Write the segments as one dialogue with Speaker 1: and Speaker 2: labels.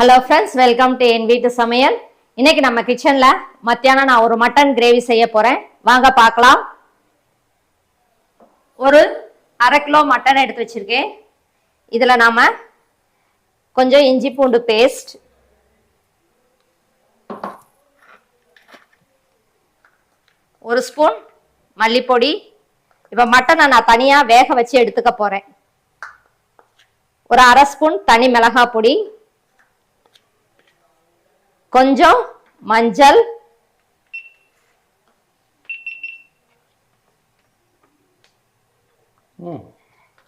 Speaker 1: Hello friends welcome to என் வீட்டு சமையல் இன்னைக்கு நம்ம கிச்சன்ல மத்தியானம் நான் ஒரு மட்டன் கிரேவி செய்ய போறேன். வாங்க பார்க்கலாம். ஒரு அரை கிலோ மட்டன் எடுத்து வச்சிருக்கேன். இதுல நாம கொஞ்சம் இஞ்சி பூண்டு பேஸ்ட் ஒரு ஸ்பூன் மல்லிப்பொடி. இப்போ மட்டனை நான் தனியாக வேக வச்சு எடுத்துக்க போறேன். ஒரு அரை ஸ்பூன் தனி மிளகாய் பொடி. கொஞ்சம் மஞ்சள்.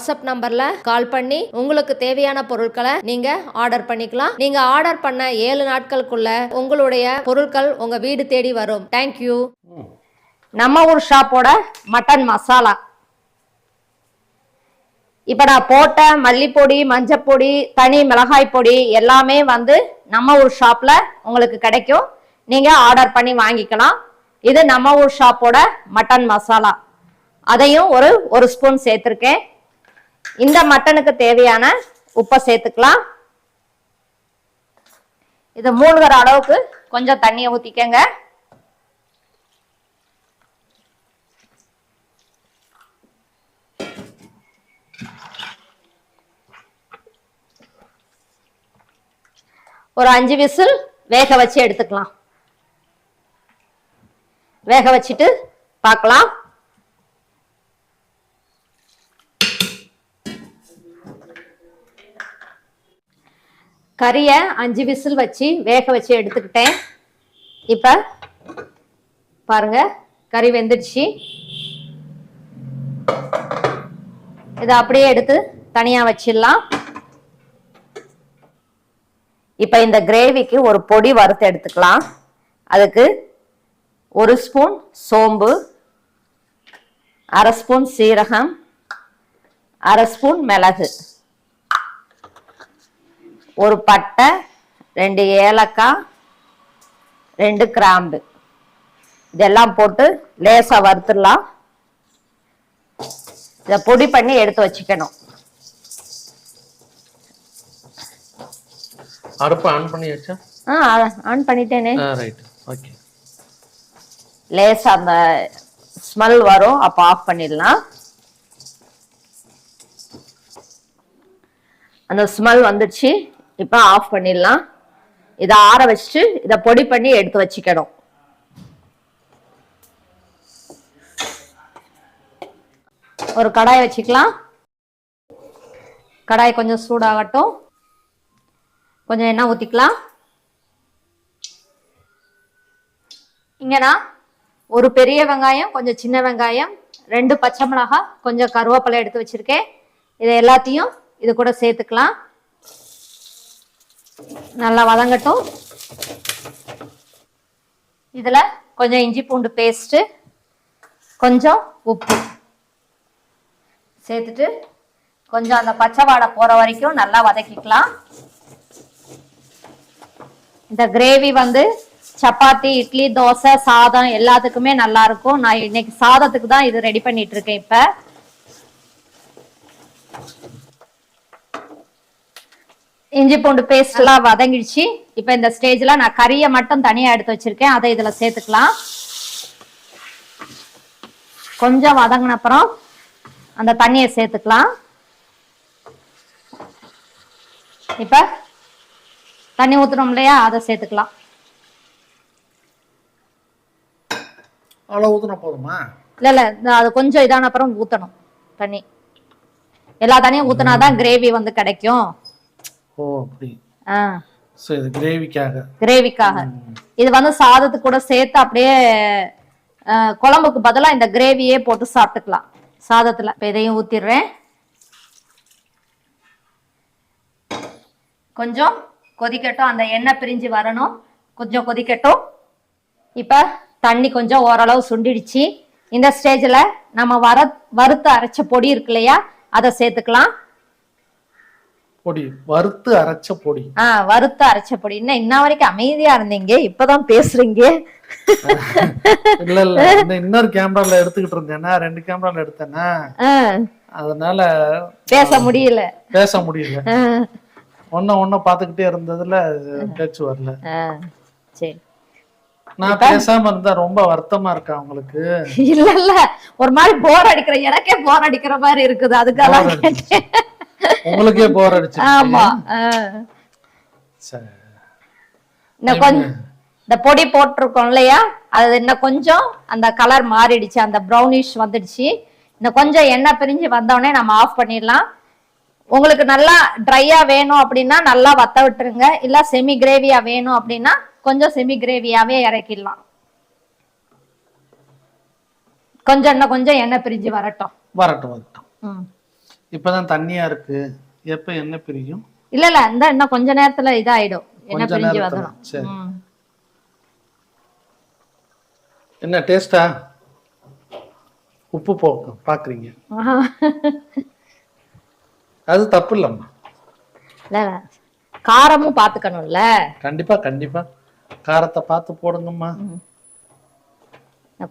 Speaker 1: வாட்ஸ்அப் நம்பர்ல கால் பண்ணி உங்களுக்கு தேவையான பொருட்களை நீங்க ஆர்டர் பண்ணிக்கலாம். நீங்க ஆர்டர் பண்ண ஏழு நாட்களுக்குள்ள உங்களுடைய பொருட்கள் உங்க வீடு தேடி வரும். தேங்க்யூ நம்ம ஊர் ஷாப்போட மட்டன் மசாலா. இப்போ நான் போட்ட மல்லிப்பொடி மஞ்சப்பொடி தனி மிளகாய் பொடி எல்லாமே வந்து நம்ம ஊர் ஷாப்பில் உங்களுக்கு கிடைக்கும். நீங்கள் ஆர்டர் பண்ணி வாங்கிக்கலாம். இது நம்ம ஊர் ஷாப்போட மட்டன் மசாலா. அதையும் ஒரு ஒரு ஸ்பூன் சேர்த்துருக்கேன். இந்த மட்டனுக்கு தேவையான உப்பை சேர்த்துக்கலாம். இது மூழ்கிற அளவுக்கு கொஞ்சம் தண்ணியை ஊத்திக்கங்க. ஒரு அஞ்சு விசில் வேக வச்சு எடுத்துக்கலாம். வேக வச்சுட்டு பார்க்கலாம். கறியை அஞ்சு விசில் வச்சு வேக வச்சு எடுத்துக்கிட்டேன். இப்போ பாருங்க கறி வெந்துடுச்சு. இதை அப்படியே எடுத்து தனியாக வச்சிடலாம். இப்போ இந்த கிரேவிக்கு ஒரு பொடி வறுத்து எடுத்துக்கலாம். அதுக்கு ஒரு ஸ்பூன் சோம்பு அரை ஸ்பூன் சீரகம் அரை ஸ்பூன் மிளகு. ஒரு பட்டை ரெண்டு ஏலக்காய் ரெண்டு கிராம்பு. இதெல்லாம் போட்டு லேசாக வறுத்துடலாம். இதை பொடி பண்ணி எடுத்து வச்சுக்கணும்.
Speaker 2: அடுப்பு ஆன் பண்ணியாச்சா?
Speaker 1: ஆ ஆன் பண்ணிட்டேனே.
Speaker 2: ஆ ரைட் ஓகே
Speaker 1: லேசாக அந்த ஸ்மெல் வரும் அப்போ ஆஃப் பண்ணிடலாம். அந்த ஸ்மெல் வந்துடுச்சு. இப்போ ஆஃப் பண்ணிடலாம். இதை ஆற வச்சுட்டு இதை பொடி பண்ணி எடுத்து வச்சுக்கணும். ஒரு கடாய் வச்சுக்கலாம். கடாய் கொஞ்சம் சூடாகட்டும். கொஞ்சம் எண்ணெய் ஊற்றிக்கலாம் இங்கனா ஒரு பெரிய வெங்காயம் கொஞ்சம் சின்ன வெங்காயம் ரெண்டு பச்சை மிளகாய் கொஞ்சம் கருவேப்பிலை எடுத்து வச்சிருக்கேன். இதை எல்லாத்தையும் இது கூட சேர்த்துக்கலாம். நல்லா வதங்கட்டும். இதில் கொஞ்சம் இஞ்சி பூண்டு பேஸ்ட்டு கொஞ்சம் உப்பு. சேர்த்துட்டு கொஞ்சம் அந்த பச்சை வாடை போகிற வரைக்கும் நல்லா வதக்கிக்கலாம். இந்த கிரேவி வந்து சப்பாத்தி இட்லி தோசை சாதம் எல்லாத்துக்குமே நல்லா இருக்கும். நான் இன்னைக்கு சாதத்துக்கு தான் இது ரெடி பண்ணிட்டு இருக்கேன் இப்ப. இஞ்சி பூண்டு பேஸ்ட் எல்லாம் வதங்கிடுச்சு. இப்ப இந்த ஸ்டேஜ்ல நான் கறியை மட்டும் தனியா எடுத்து வச்சிருக்கேன். அதை இதுல சேர்த்துக்கலாம். கொஞ்சம் வதங்கின அப்புறம் அந்த தண்ணியை சேர்த்துக்கலாம். இப்ப தண்ணி ஊத்துறோம் இல்லையா? அதை சேர்த்துக்கலாம்.
Speaker 3: அவ்வளோ ஊற்றினா போதுமா?
Speaker 1: இல்ல இல்ல. அது கொஞ்சம் இதான அப்புறம் ஊத்தணும் தண்ணி. எல்லா தண்ணியும் ஊத்துனாதான் கிரேவி வந்து கிடைக்கும்.
Speaker 3: ஓ அப்படி. ஸோ இது கிரேவிக்காக.
Speaker 1: கிரேவிக்காக. இது வந்து சாதத்துக்கு கூட சேர்த்து அப்படியே குழம்புக்கு பதிலா இந்த கிரேவியே போட்டு சாப்பிட்டுக்கலாம். சாதத்துல. இப்ப இதையும் ஊத்திடுறேன். கொஞ்சம் கொதிக்கட்டும். அந்த எண்ணெய் பிரிஞ்சு வரணும். கொஞ்சம் கொதிக்கட்டும். இப்போ தண்ணி கொஞ்சம் ஓரளவு சுண்டிடுச்சு. இந்த ஸ்டேஜில் நம்ம வர வறுத்து அரைச்ச பொடி இருக்கு இல்லையா? அதை சேர்த்துக்கலாம்.
Speaker 3: பொடி வறுத்து அரைச்ச பொடி.
Speaker 1: ஆ வறுத்து அரைச்ச பொடி. இன்னும் இன்ன வரைக்கும் அமைதியா இருந்தீங்க? இப்பதான் பேசுறீங்க?
Speaker 3: இல்ல இல்ல. இந்த இன்னொரு கேமரால எடுத்துக்கிட்டு இருந்தேன்னா ரெண்டு கேமரால எடுத்தேன்னா அதனால
Speaker 1: பேச முடியல.
Speaker 3: பேச முடியல. ஒன்ன ஒன்ன பாத்துக்கிட்டே இருந்ததுல பேச்சு வரல.
Speaker 1: சரி.
Speaker 3: நான் பேசாம இருந்தா ரொம்ப வருத்தமா இருக்கா உங்களுக்கு?
Speaker 1: இல்ல இல்ல. ஒரு மாதிரி போர் அடிக்கிற எனக்கே போர் அடிக்கிற மாதிரி இருக்குது. அதுக்காக
Speaker 3: உங்களுக்கே போர் அடிச்சு
Speaker 1: ஆமா. இன்னும் கொஞ்சம் இந்த பொடி போட்டிருக்கோம் இல்லையா? அது இன்னும் கொஞ்சம் அந்த கலர் மாறிடுச்சு அந்த ப்ரௌனிஷ் வந்துடுச்சு. இன்னும் கொஞ்சம் எண்ணெய் பிரிஞ்சு வந்தோடனே நம்ம ஆஃப் பண்ணிடலாம். உங்களுக்கு நல்லா ட்ரையா வேணும் அப்படின்னா நல்லா வத்த விட்டுருங்க. இல்ல செமி கிரேவியா வேணும் அப்படின்னா கொஞ்சம் செமி கிரேவியாவே இறக்கிடலாம். கொஞ்சம் இன்னும் கொஞ்சம் எண்ணெய் பிரிஞ்சு வரட்டும்.
Speaker 3: வரட்டும் வரட்டும்.
Speaker 1: ம்.
Speaker 3: இப்பதான் தண்ணியா இருக்கு. எப்ப என்ன பிரியும்?
Speaker 1: இல்ல இல்ல இந்த இன்னும் கொஞ்ச நேரத்துல இதாயிடும்.
Speaker 3: கொஞ்ச
Speaker 1: பிரிஞ்சு
Speaker 3: நேரத்துல.
Speaker 1: வரணும்
Speaker 3: சரி.
Speaker 1: ம்.
Speaker 3: என்ன டேஸ்டா உப்பு போக்கு பாக்குறீங்க. அது தப்பு இல்லம்மா.
Speaker 1: இல்ல. காரமும் பாத்துக்கணும்ல.
Speaker 3: கண்டிப்பா கண்டிப்பா. காரத்தை பார்த்து போடுங்கம்மா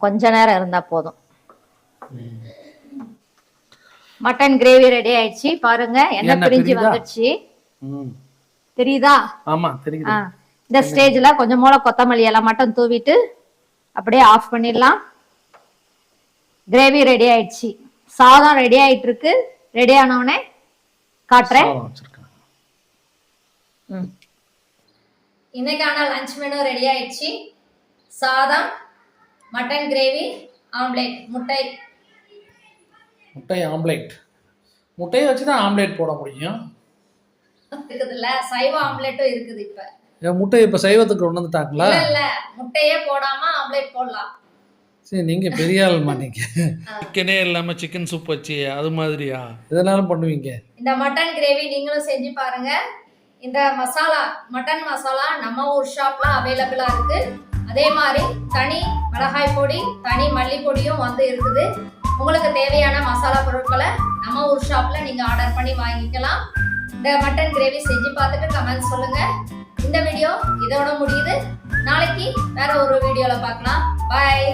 Speaker 1: கொஞ்ச நேரம் இருந்தா போதும். மட்டன் கிரேவி ரெடி ஆயிடுச்சு. பாருங்க எண்ணெய் பிரிஞ்சு? வந்துடுச்சு. தெரியுதா?
Speaker 3: ஆமா தெரியுது.
Speaker 1: இந்த ஸ்டேஜ்ல கொஞ்சம் மூளை கொத்தமல்லி எல்லாம் மட்டும் தூவிட்டு அப்படியே ஆஃப் பண்ணிடலாம். கிரேவி ரெடி ஆயிடுச்சு. சாதம் ரெடி ஆயிட்டு இருக்கு ரெடி ஆனவுடனே காட்டுறேன். இன்னைக்கான லஞ்ச் மெனு ரெடி ஆயிடுச்சு. சாதம் மட்டன் கிரேவி ஆம்லேட் முட்டை.
Speaker 3: முட்டை ஆம்லேட். முட்டையை வச்சு தான் ஆம்லேட் போட முடியும்.
Speaker 1: இருக்குதுல்ல? சைவ ஆம்லேட்டும் இருக்குது இப்ப.
Speaker 3: முட்டை இப்ப சைவத்துக்கு கொண்டு வந்துட்டாங்களா?
Speaker 1: இல்ல இல்ல. முட்டையே போடாம ஆம்லேட் போடலாம்.
Speaker 3: சரி நீங்க பெரிய ஆள்மா நீங்க சிக்கனே இல்லாம சிக்கன் சூப் வச்சு அது மாதிரியா? இதனாலும் பண்ணுவீங்க?
Speaker 1: இந்த மட்டன் கிரேவி நீங்களும் செஞ்சு பாருங்க. இந்த மசாலா மட்டன் மசாலா நம்ம ஊர் ஷாப்ல அவைலபிளா இருக்கு. அதே மாதிரி தனி மிளகாய் பொடி தனி மல்லி பொடியும் வந்து இருக்குது. உங்களுக்கு தேவையான மசாலா பொருட்களை நம்ம ஒரு ஷாப்பில் நீங்கள் ஆர்டர் பண்ணி வாங்கிக்கலாம். இந்த மட்டன் கிரேவி செஞ்சு பார்த்துட்டு கமெண்ட் சொல்லுங்கள் இந்த வீடியோ இதோட முடியுது. நாளைக்கு வேற ஒரு வீடியோவில் பார்க்கலாம். பாய்